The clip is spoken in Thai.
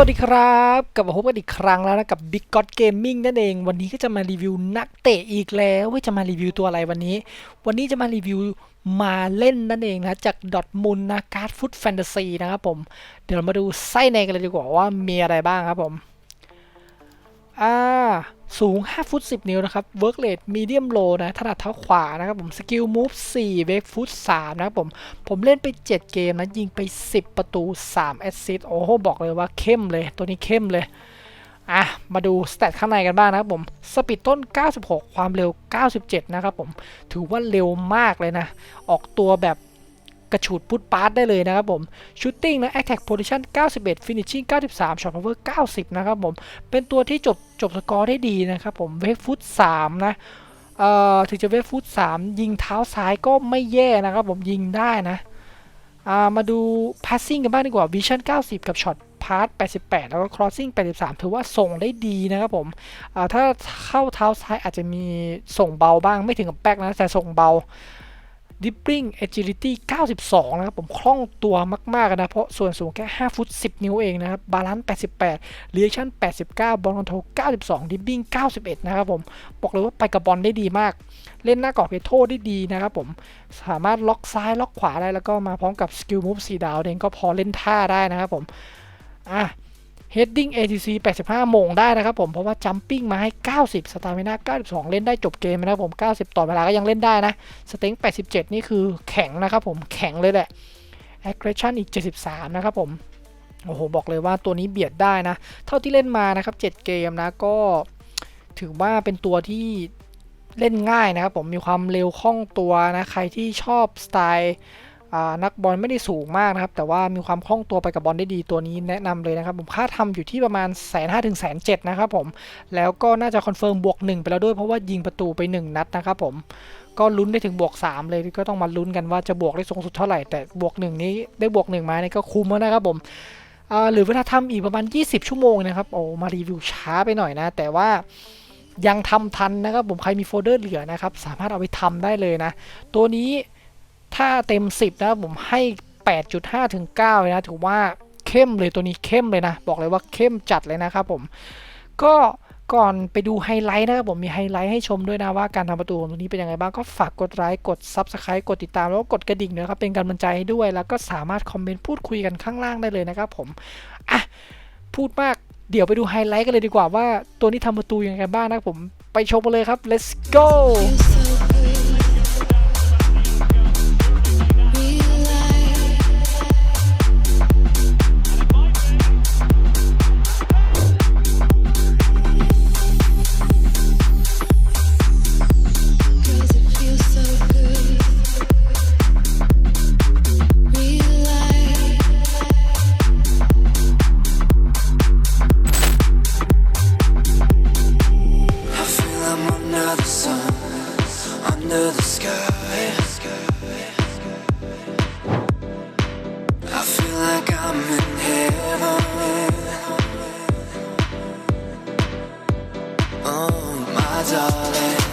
วัสดีครับกลับมาพบกันอีกครั้งแล้วนะกับ Big God Gaming นั่นเอง วันนี้ก็จะมารีวิวนักเตะอีกแล้วว่าจะมารีวิวตัวอะไรวันนี้ วันนี้จะมารีวิวมาเล่นนั่นเองนะจากดอทมุนนะการ์ดฟุตแฟนตาซีนะครับผม เดี๋ยวเรามาดูไส้ในกันเลยดีกว่าว่ามีอะไรบ้างครับผม อ่า สูง 5 ฟุต 10 นิ้วนะครับ Work Rate Medium Low นะถนัดเท้าขวานะครับผม Skill Move 4 Wake Foot 3นะครับผม ผมเล่นไป 7 เกมนะ ยิงไป 10 ประตู3 Assist โอ้โห บอกเลยว่าเข้มเลย ตัวนี้เข้มเลย อะ มาดูสเตตข้างในกันบ้างนะครับผม สปีดต้น 96 ความเร็ว 97 นะครับผม ถือว่าเร็วมากเลยนะ ออกตัวแบบ กระฉูดพุทปาร์ตได้เลยนะครับผมชูตติ้งนะ Attack Position 91 Finishing 93 Shot Power 90 นะครับผม เป็นตัวที่จบจบสกอร์ได้ดีนะครับผมเวฟฟุต3นะเอ่อถึงจะเวฟฟุต3 ยิงเท้าซ้ายก็ไม่แย่นะครับผมยิงได้นะามาดู passing กันบ้างดีกว่า vision 90 กับ shot pass 88 แล้วก็ crossing 83 ถือว่าส่งได้ดีนะครับผมอ่าถ้าเข้าเท้าซ้ายอาจจะมีส่งเบาบ้างไม่ถึงกับแป๊กนะแต่ส่งเบา dribbling agility 92 นะครับ ผมคล่องตัวมาก ๆ นะ เพราะส่วนสูงแค่ 5 ฟุต 10 นิ้วเองนะครับ balance 88 reaction 89 ball control 92 dribbling 91 นะครับผม บอกเลยว่าไปกับบอลได้ดีมาก เล่นหน้ากรอบเพโทได้ดีนะครับผม สามารถล็อกซ้ายล็อกขวาได้ แล้วก็มาพร้อมกับสกิลมูฟ4ดาวเองก็พอเล่นท่าได้นะครับผม อะ heading ATC 85โมงได้นะครับผม เพราะว่า jumping มาให้ 90 stamina 92 เล่นได้จบเกมนะครับผม 90 ต่อเวลาก็ยังเล่นได้นะ strength 87 นี่คือแข็งนะครับผม แข็งเลยแหละ aggression อีก 73 นะครับผม โอ้โห บอกเลยว่าตัวนี้เบียดได้นะ เท่าที่เล่นมานะครับ 7 เกมนะก็ถือว่าเป็นตัวที่เล่นง่ายนะครับผม มีความเร็วคล่องตัวนะ ใครที่ชอบสไตล์ นักบอลไม่ได้สูงมากนะครับ แต่ว่ามีความคล่องตัวไปกับบอลได้ดีตัวนี้แนะนำเลยนะครับ ผมค่าทำอยู่ที่ประมาณแสนห้าถึงแสนเจ็ดนะครับผม แล้วก็น่าจะคอนเฟิร์มบวก1ไปแล้วด้วยเพราะว่ายิงประตูไป 1 นัดนะครับผมก็ลุ้นได้ถึงบวก 3 เลยก็ต้องมาลุ้นกันว่าจะบวกได้สูงสุดเท่าไหร่ แต่บวก 1 นี้ได้บวก 1 มานี่ก็คุ้มแล้วนะครับผมหรือเวลาทำอีกประมาณ 20 ชั่วโมงนะครับโอ้มารีวิวช้าไปหน่อยนะ แต่ว่ายังทำทันนะครับผมใครมีโฟลเดอร์เหลือนะครับ สามารถเอาไปทำได้เลยนะ ตัวนี้ ถ้าเต็ม 10 นะผมให้ 8.5 ถึง9เลยนะ ถือว่าเข้มเลยตัวนี้เข้มเลยนะ บอกเลยว่าเข้มจัดเลยนะครับผม ก็ก่อนไปดูไฮไลท์นะครับผมมีไฮไลท์ให้ชมด้วยนะว่าการทำประตูของตัวนี้เป็นยังไงบ้างก็ฝากกดไลค์กด Subscribe กดติดตาม แล้วก็กดกระดิ่งนะครับเป็นกำลังใจให้ด้วย แล้วก็สามารถคอมเมนต์พูดคุยกันข้างล่างได้เลยนะครับผมอะพูดมากเดี๋ยวไปดูไฮไลท์กันเลยดีกว่าว่าตัวนี้ทำประตูยังไงบ้างนะครับผมไปชมกันเลยครับ let's go darling.